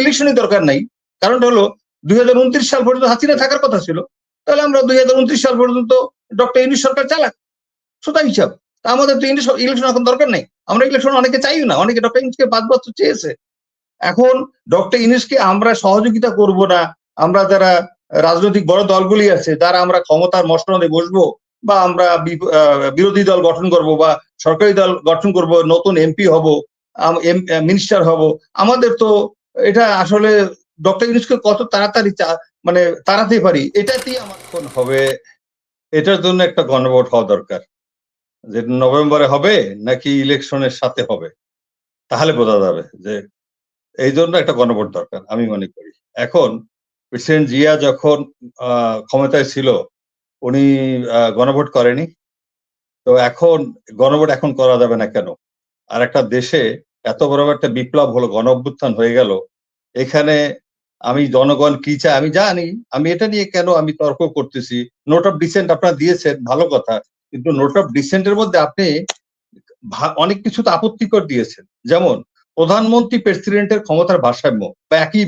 ইলেকশনই দরকার নাই। কারণটা হলো, দুই হাজার উনত্রিশ সাল পর্যন্ত হাসিনা থাকার কথা ছিল, তাহলে আমরা দু হাজার ঊনত্রিশ সাল পর্যন্ত ডক্টর ইউনিশ সরকার চালাক। সোজা হিসাব আমাদের তো ইলেকশন এখন দরকার নেই। আমরা ইলেকশন অনেকে চাইও না, অনেকে ডক্টর ইউনিশকে পাঁচ বছর চেয়েছে। এখন ডক্টর ইউনিশকে আমরা সহযোগিতা করব না, আমরা যারা রাজনৈতিক বড় দলগুলি আছে, যারা আমরা ক্ষমতার মসনদে বসবো, বা আমরা বিরোধী দল গঠন করব, বা সরকারি দল গঠন করব, নতুন এমপি হব মিনিস্টার হব, আমাদের তো এটা আসলে ডক্টর ইউনুসকে কত তাড়াতাড়ি মানে তাড়াতে পারি, এটাতেই আমার কোন হবে। এটার জন্য একটা গণভোট হওয়া দরকার। যে নভেম্বরে হবে নাকি ইলেকশনের সাথে হবে, তাহলে বোঝা যাবে যে এই জন্য একটা গণভোট দরকার, আমি মনে করি। এখন প্রেসিডেন্ট জিয়া যখন ক্ষমতায় ছিল, উনি গণভোট করেনি। তো এখন গণভোট এখন করা যাবে না কেন? আর একটা দেশে এত বড় একটা বিপ্লব হলো গণ অভ্যুত্থান হয়ে গেল। এখানে আমি জনগণ কি চায়, আমি জানি, আমি এটা নিয়ে কেন আমি তর্ক করতেছি। নোট অফ ডিসেন্ট আপনারা দিয়েছেন, ভালো কথা। কিন্তু নোট অফ ডিসেন্টের মধ্যে আপনি অনেক কিছু তো আপত্তিকর দিয়েছেন। যেমন, প্রধানমন্ত্রী প্রেসিডেন্টের ক্ষমতার ভারসাম্য বা একই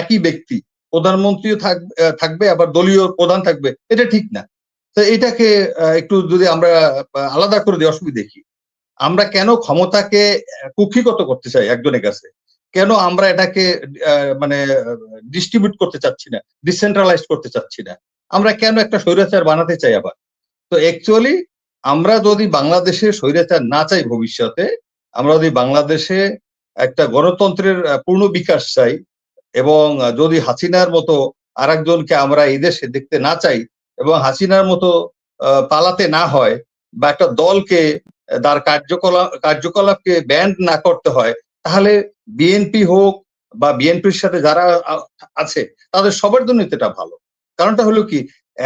একই ব্যক্তি। প্রধানমন্ত্রীও থাকবে, আবার দলীয় প্রধান থাকবে। এটা ঠিক না। তো এটাকে একটু যদি আমরা আলাদা করে দিই অসুবিধে কি আমরা কেন ক্ষমতাকে কুক্ষিগত করতে চাই একজনের কাছে? কেন আমরা এটাকে মানে ডিস্ট্রিবিউট করতে চাচ্ছি না ডিসেন্ট্রালাইজ করতে চাচ্ছি না? আমরা কেন একটা স্বৈরাচার বানাতে চাই আবার? তো অ্যাকচুয়ালি আমরা যদি বাংলাদেশে স্বৈরাচার না চাই ভবিষ্যতে, আমরা যদি বাংলাদেশে একটা গণতন্ত্রের পূর্ণ বিকাশ চাই এবং যদি হাসিনার মতো আরেকজনকে আমরা এই দেশে দেখতে না চাই এবং হাসিনার মতো পালাতে না হয় বা একটা দলকে তার কার্যকলাপ কার্যকলাপকে ব্যান্ড না করতে হয়, তাহলে বিএনপি হোক বা বিএনপির সাথে যারা আছে, তাদের সবার জন্য এটা ভালো। কারণটা হলো কি,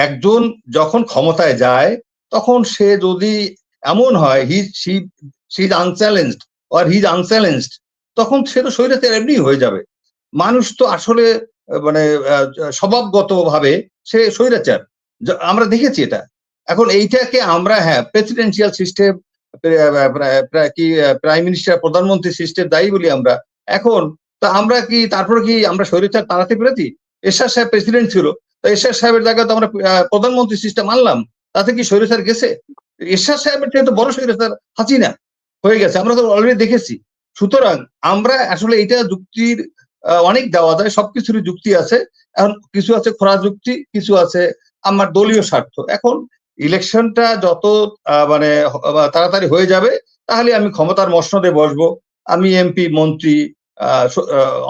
একজন যখন ক্ষমতায় যায়, তখন সে যদি এমন হয় he she she is unchallenged or he is unchallenged তখন সে তো শরীরে এমনি হয়ে যাবে। মানুষ তো আসলে মানে স্বভাবগত ভাবে সে স্বৈরাচার। আমরা দেখেছি এটা। এখন এইটাকে আমরা হ্যাঁ প্রেসিডেন্সিয়াল সিস্টেম কি প্রাইম মিনিস্টার প্রধানমন্ত্রী সিস্টেম দায়ী বলি আমরা। এখন, তা আমরা কি, তারপরে কি আমরা স্বৈরাচার তাড়াতে পেরেছি? এরশাদ সাহেব প্রেসিডেন্ট ছিল, তো এরশাদ সাহেবের জায়গায় তো আমরা প্রধানমন্ত্রী সিস্টেম আনলাম তাতে কি স্বৈরাচার গেছে? এরশাদ সাহেবের চেয়ে তো বড় স্বৈরাচার হাসিনা হয়ে গেছে, আমরা তো অলরেডি দেখেছি। সুতরাং আমরা আসলে এটা যুক্তির অনেক দেওয়া যায়, সবকিছুরই যুক্তি আছে। এখন কিছু আছে খোলা যুক্তি কিছু আছে আমার দলীয় স্বার্থ। এখন ইলেকশনটা যত মানে তাড়াতাড়ি হয়ে যাবে, তাহলে আমি ক্ষমতার মসনদে বসবো, আমি এমপি, মন্ত্রী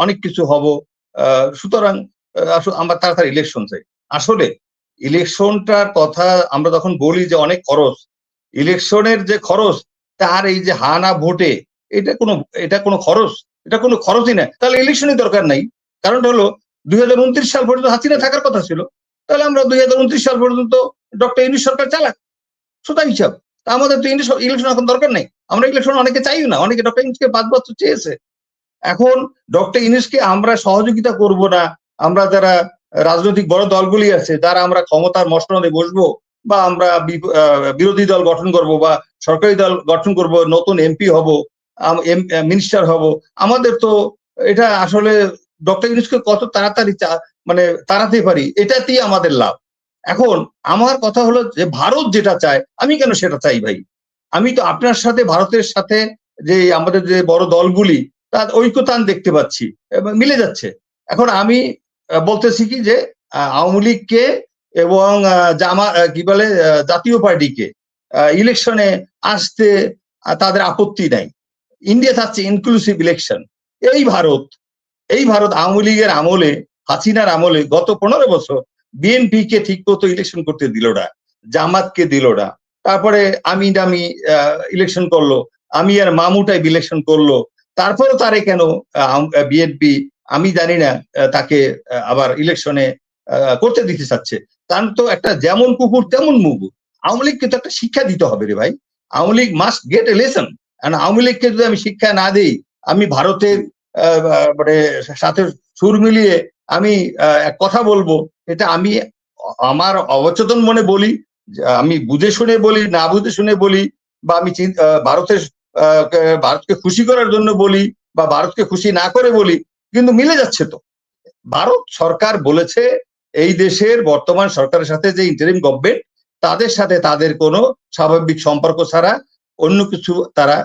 অনেক কিছু হব সুতরাং আমরা তাড়াতাড়ি ইলেকশন চাই। আসলে, ইলেকশনটার কথা আমরা যখন বলি যে অনেক খরচ, ইলেকশনের যে খরচ, তার এই যে হানা ভোটে, এটা কোনো এটা কোনো খরচ, এটা কোনো খরচই না। তাহলে ইলেকশনই দরকার নাই। কারণটা হলো, দুই হাজার উনত্রিশ সাল পর্যন্ত হাসিনা থাকার কথা ছিল। তাহলে আমরা দুই হাজার উনত্রিশ সাল পর্যন্ত ডক্টর ইউনিশ সরকার চালাক। সোজা হিসাব, তা আমাদের তো ইলেকশন এখন দরকার নেই। আমরা ইলেকশন অনেকে চাইও না, অনেকে ডক্টর ইউনিশকে পাঁচ বছর চেয়েছে। এখন ডক্টর ইউনিশকে আমরা সহযোগিতা করব না, আমরা যারা রাজনৈতিক বড় দলগুলি আছে, যারা আমরা ক্ষমতার মসনদে বসবো, বা আমরা বিরোধী দল গঠন করব, বা সরকারি দল গঠন করব, নতুন এমপি হব মিনিস্টার হব, আমাদের তো এটা আসলে ডক্টর ইউনুসকে কত তাড়াতাড়ি মানে তাড়াতে পারি, এটাতেই আমাদের লাভ। এখন আমার কথা হলো যে ভারত যেটা চায়, আমি কেন সেটা চাই ভাই? আমি তো আপনার সাথে, ভারতের সাথে যে আমাদের যে বড় দলগুলি, তার ঐক্যতান দেখতে পাচ্ছি মিলে যাচ্ছে। এখন আমি বলতেছি কি যে আওয়ামী লীগকে এবং জামা কি বলে জাতীয় পার্টিকে ইলেকশনে আসতে তাদের আপত্তি নাই। ইন্ডিয়া থাকছে ইনক্লুসিভ ইলেকশন এই ভারত এই ভারত আওয়ামী লীগের আমলে, হাসিনার আমলে গত পনেরো বছর বিএনপি কে ঠিক মতো ইলেকশন করতে দিল না, জামাতকে দিল না। তারপরে আমি নামি ইলেকশন করল, আমি আর মামুটাই ইলেকশন করল। তারপরেও তারে কেন বিএনপি আমি জানি না তাকে আবার ইলেকশনে করতে দিতে চাচ্ছে। তার তো একটা যেমন কুকুর, তেমন মুগু আওয়ামী লীগকে তো একটা শিক্ষা দিতে হবে রে ভাই। Awami League must get a lesson Awami লীগকে যদি আমি শিক্ষা না দিই, আমি ভারতের মানে সাথে সুর মিলিয়ে আমি এক কথা বলব। এটা আমি আমার অবচেতন মনে বলি, আমি বুঝে শুনে বলি, না বুঝে শুনে বলি, বা আমি ভারতের ভারতকে খুশি করার জন্য বলি, বা ভারতকে খুশি না করে বলি, কিন্তু মিলে যাচ্ছে তো। ভারত সরকার বলেছে, এই দেশের বর্তমান সরকারের সাথে যে ইন্টারিম গভর্নমেন্ট তাদের সাথে তাদের কোনো স্বাভাবিক সম্পর্ক ছাড়া অন্য কিছু তারা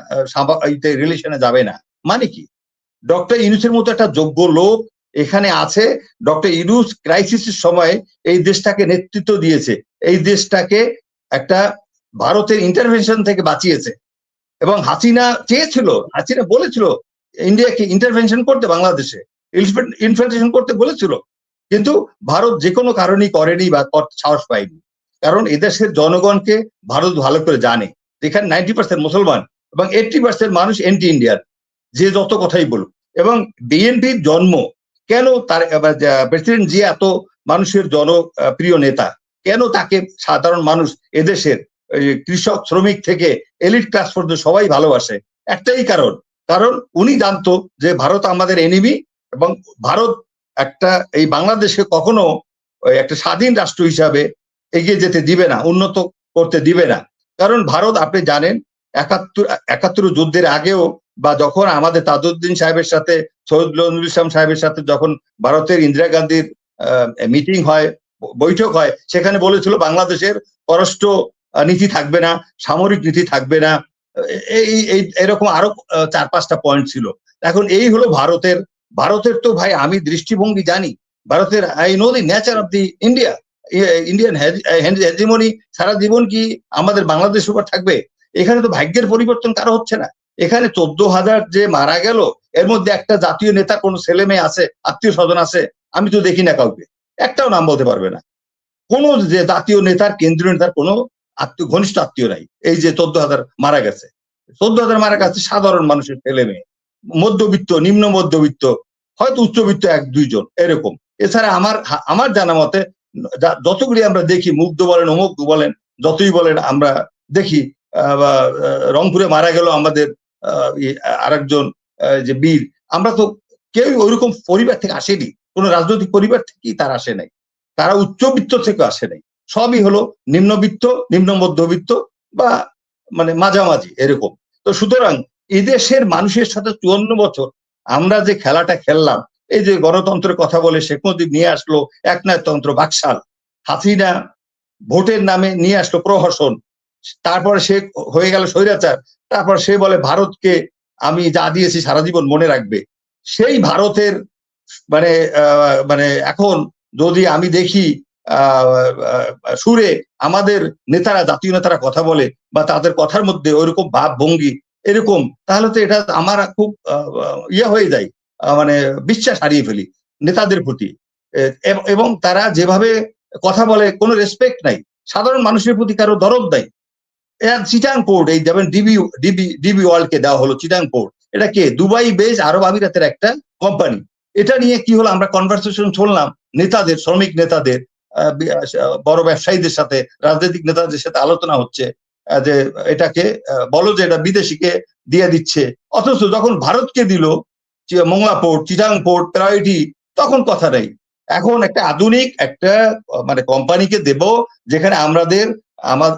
রিলেশনে যাবে না। মানে কি? ডক্টর ইউনুসের মতো একটা যোগ্য লোক এখানে আছে ডক্টর ইউনুস ক্রাইসিসের সময় এই দেশটাকে নেতৃত্ব দিয়েছে। এই দেশটাকে একটা ভারতের ইন্টারভেনশন থেকে বাঁচিয়েছে। এবং হাসিনা চেয়েছিল, হাসিনা বলেছিল, ইন্ডিয়াকে ইন্টারভেনশন করতে বাংলাদেশে ইনফিল্ট্রেশন করতে বলেছিল। কিন্তু ভারত যে কোনো কারণেই করেনি বা সাহস পায়নি। কারণ এদেশের জনগণকে ভারত ভালো করে জানে। এখানে নাইনটি পার্সেন্ট মুসলমান এবং এইটটি পার্সেন্ট মানুষ এন্টি ইন্ডিয়ান যে যত কথাই বলুক। এবং বিএনপির জন্ম কেন তার প্রেসিডেন্ট জি এত মানুষের জনপ্রিয় নেতা, কেন তাকে সাধারণ মানুষ এদেশের কৃষক, শ্রমিক থেকে এলিট ক্লাস পর্যন্ত সবাই ভালোবাসে? একটাই কারণ কারণ উনি জানতো যে ভারত আমাদের এনিমি এবং ভারত একটা, এই বাংলাদেশে কখনো একটা স্বাধীন রাষ্ট্র হিসাবে এগিয়ে যেতে দিবে না, উন্নত করতে দিবে না। কারণ ভারত, আপনি জানেন, একাত্তর একাত্তর যুদ্ধের আগেও বা যখন আমাদের তাজউদ্দিন সাহেবের সাথে সৈয়দ নজরুল ইসলাম সাহেবের সাথে যখন ভারতের ইন্দিরা গান্ধীর মিটিং হয় বৈঠক হয়, সেখানে বলেছিল বাংলাদেশের পররাষ্ট্র নীতি থাকবে না, সামরিক নীতি থাকবে না। এই, এই- এরকম আরও চার পাঁচটা পয়েন্ট ছিল। এখন এই হলো ভারতের ভারতের তো ভাই আমি দৃষ্টিভঙ্গি জানি। ভারতের I know the nature of the India Indian hegemony সারা জীবন কি আমাদের বাংলাদেশ উপর থাকবে? এখানে তো ভাগ্যের পরিবর্তন কারও হচ্ছে না। এখানে চোদ্দ হাজার যে মারা গেল, এর মধ্যে একটা জাতীয় নেতা, কোন ছেলে মেয়ে আছে, আত্মীয় স্বজন আছে, আমি তো দেখি না কাউকে। একটাও নাম বলতে পারবে না। কোন যে জাতীয় নেতার, কেন্দ্রীয় নেতার কোনো আত্মীয়, ঘনিষ্ঠ আত্মীয় নাই। এই যে চোদ্দ হাজার মারা গেছে। চোদ্দ হাজার মারা গেছে সাধারণ মানুষের ছেলে মেয়ে। মধ্যবিত্ত, নিম্ন মধ্যবিত্ত, হয়তো উচ্চবিত্ত এক, দুইজন, এরকম। এছাড়া আমার আমার জানা মতে যতগুলি আমরা দেখি, মুগ্ধ বলেন অমুক বলেন, যতই বলেন, আমরা দেখি রংপুরে মারা গেল আমাদের আরেকজন যে বীর। আমরা তো কেউ ওইরকম পরিবার থেকে আসেনি। কোনো রাজনৈতিক পরিবার থেকেই তারা আসে নাই। তারা উচ্চবিত্ত থেকে আসে নাই। সবই হলো নিম্নবিত্ত, নিম্ন মধ্যবিত্ত বা মানে মাঝামাঝি, এরকম। তো সুতরাং এদেশের মানুষের সাথে চুয়ান্ন বছর আমরা যে খেলাটা খেললাম, এই যে গণতন্ত্রের কথা বলে শেখ মুজিব নিয়ে আসলো, একনায়কতন্ত্র বাকশাল, হাসিনা ভোটের নামে নিয়ে আসলো প্রহসন, তারপরে সে হয়ে গেল স্বৈরাচার তারপর সে বলে, ভারতকে আমি যা দিয়েছি সারা জীবন মনে রাখবে। সেই ভারতের মানে মানে এখন যদি আমি দেখি সুরে আমাদের নেতারা, জাতীয় নেতারা কথা বলে বা তাদের কথার মধ্যে ওইরকম ভাব ভঙ্গি এরকম, তাহলে তো এটা আমার খুব ইয়ে হয়ে যায় মানে বিশ্বাস হারিয়ে ফেলি নেতাদের প্রতি। এবং তারা যেভাবে কথা বলে কোনো রেসপেক্ট নাই। সাধারণ মানুষের প্রতি কারও দরদ নাই। এটা চিটাং পোর্ট, এই যেমন ডিবি ডিবি ডিবি ওয়ার্ল্ড কে দেওয়া হলো চিটাং পোর্ট। এটা কে? দুবাই বেস আরব আমিরাতের একটা কোম্পানি এটা নিয়ে কি হলো? আমরা কনভারসেশন শুনলাম, নেতাদের, শ্রমিক নেতাদের বড় ব্যবসায়ীদের সাথে, রাজনৈতিক নেতাদের সাথে আলোচনা হচ্ছে যে এটাকে বলো যে এটা বিদেশিকে দিয়ে দিচ্ছে। অথচ যখন ভারতকে দিল Mongla port, Chittagong port, priority, তখন কথা নেই। এখন একটা আধুনিক একটা মানে কোম্পানিকে দেব, যেখানে আমাদের আমার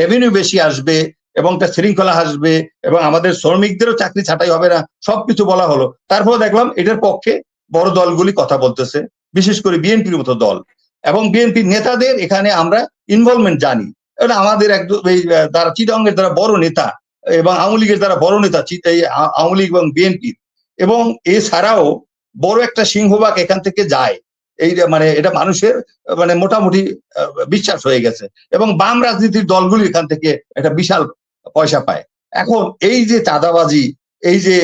রেভিনিউ বেশি আসবে এবং একটা শৃঙ্খলা আসবে এবং আমাদের শ্রমিকদেরও চাকরি ছাঁটাই হবে না, সবকিছু বলা হলো। তারপর দেখলাম এটার পক্ষে বড় দলগুলি কথা বলতেছে, বিশেষ করে বিএনপির মতো দল। এবং বিএনপির নেতাদের এখানে আমরা ইনভলভমেন্ট জানি। আমাদের একদম তারা চিটঙ্গের দ্বারা বড় নেতা এবং আওয়ামী লীগের দ্বারা বড় নেতা আওয়ামী লীগ এবং বিএনপির। এবং এছাড়াও বড় একটা সিংহবাগ এখান থেকে যায়। এই মানে এটা মানুষের মানে মোটামুটি বিশ্বাস হয়ে গেছে। এবং বাম রাজনীতির দলগুলি এখান থেকে একটা বিশাল পয়সা পায়। এখন এই যে চাঁদাবাজি, এই যে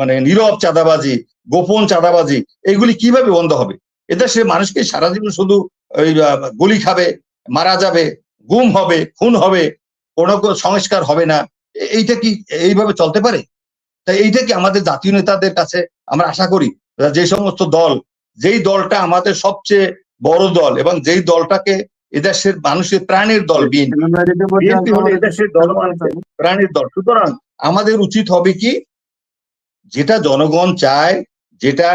মানে নীরব চাঁদাবাজি, গোপন চাঁদাবাজি এইগুলি কীভাবে বন্ধ হবে? এদেশে মানুষকে সারা জীবন শুধু ওই গুলি খাবে, মারা যাবে, গুম হবে, খুন হবে, কোনো সংস্কার হবে না। এইটা কি এইভাবে চলতে পারে? তাই এইটা কি আমাদের জাতীয় নেতাদের কাছে আমরা আশা করি? যে সমস্ত দল যেই দলটা আমাদের সবচেয়ে বড় দল এবং যেই দলটাকে এদেশের মানুষের প্রাণের দল বিএনপি। হলো এদেশের জনগণের প্রাণীর দল। সুতরাং আমাদের উচিত হবে কি যেটা জনগণ চায় যেটা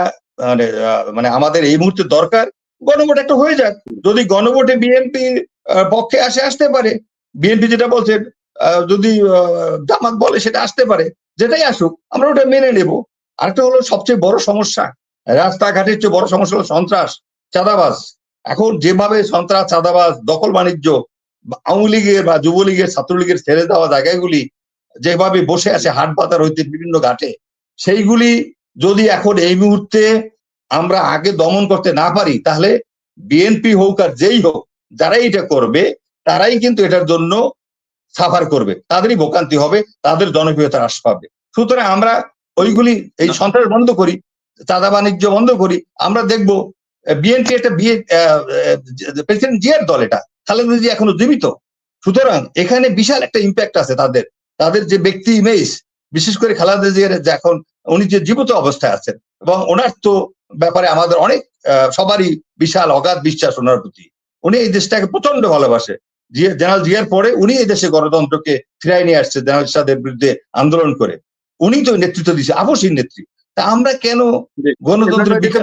মানে মানে আমাদের এই মুহূর্তে দরকার গণভোট একটা হয়ে যাক। যদি গণভোটে বিএনপি পক্ষে আসে আসতে পারে। বিএনপি যেটা বলছে আহ, যদি আহ, জামাত বলে সেটা আসতে পারে যেটাই আসুক আমরা ওটা মেনে নেব। আরেকটা হলো সবচেয়ে বড় সমস্যা রাস্তাঘাটের চেয়ে বড় সমস্যা হলো সন্ত্রাস, চাঁদাবাজ। এখন যেভাবে সন্ত্রাস, চাঁদাবাজ, দখল বাণিজ্য, আওয়ামী লীগের বা যুবলীগের, ছাত্রলীগের ছেড়ে দেওয়া জায়গাগুলি যেভাবে বসে আছে হাট বাজার হইতে বিভিন্ন ঘাটে, সেইগুলি যদি এখন এই মুহূর্তে আমরা আগে দমন করতে না পারি, তাহলে বিএনপি হোক আর যেই হোক, যারাই এটা করবে, তারাই কিন্তু এটার জন্য সাফার করবে। তাদেরই ভোগান্তি হবে, তাদের জনপ্রিয়তা হ্রাস পাবে। সুতরাং আমরা ওইগুলি, এই সন্ত্রাস বন্ধ করি। চাঁদা বাণিজ্য বন্ধ করি, আমরা দেখব বিএনপি একটা বিয়ে প্রেসিডেন্ট জিয়ার দল এটা। খালেদা জি এখনও জীবিত। সুতরাং এখানে বিশাল একটা ইম্প্যাক্ট আছে তাদের। তাদের যে ব্যক্তি ইমেজ বিশেষ করে খালেদা জিয়ার যে এখন উনি যে জীবিত অবস্থায় আছেন এবং ওনার তো ব্যাপারে আমাদের অনেক সবারই বিশাল অগাধ বিশ্বাস ওনার প্রতি। উনি এই দেশটাকে প্রচণ্ড ভালোবাসে। জিয়া, জেনারেল জিয়ার পরে উনি এই দেশে গণতন্ত্রকে ফিরাই নিয়ে আসছে, জেনারেল সাদের বিরুদ্ধে আন্দোলন করে। উনি তো নেতৃত্ব দিচ্ছে আবশ্যিক নেত্রী। তা আমরা কেন গণতন্ত্র বিকাশ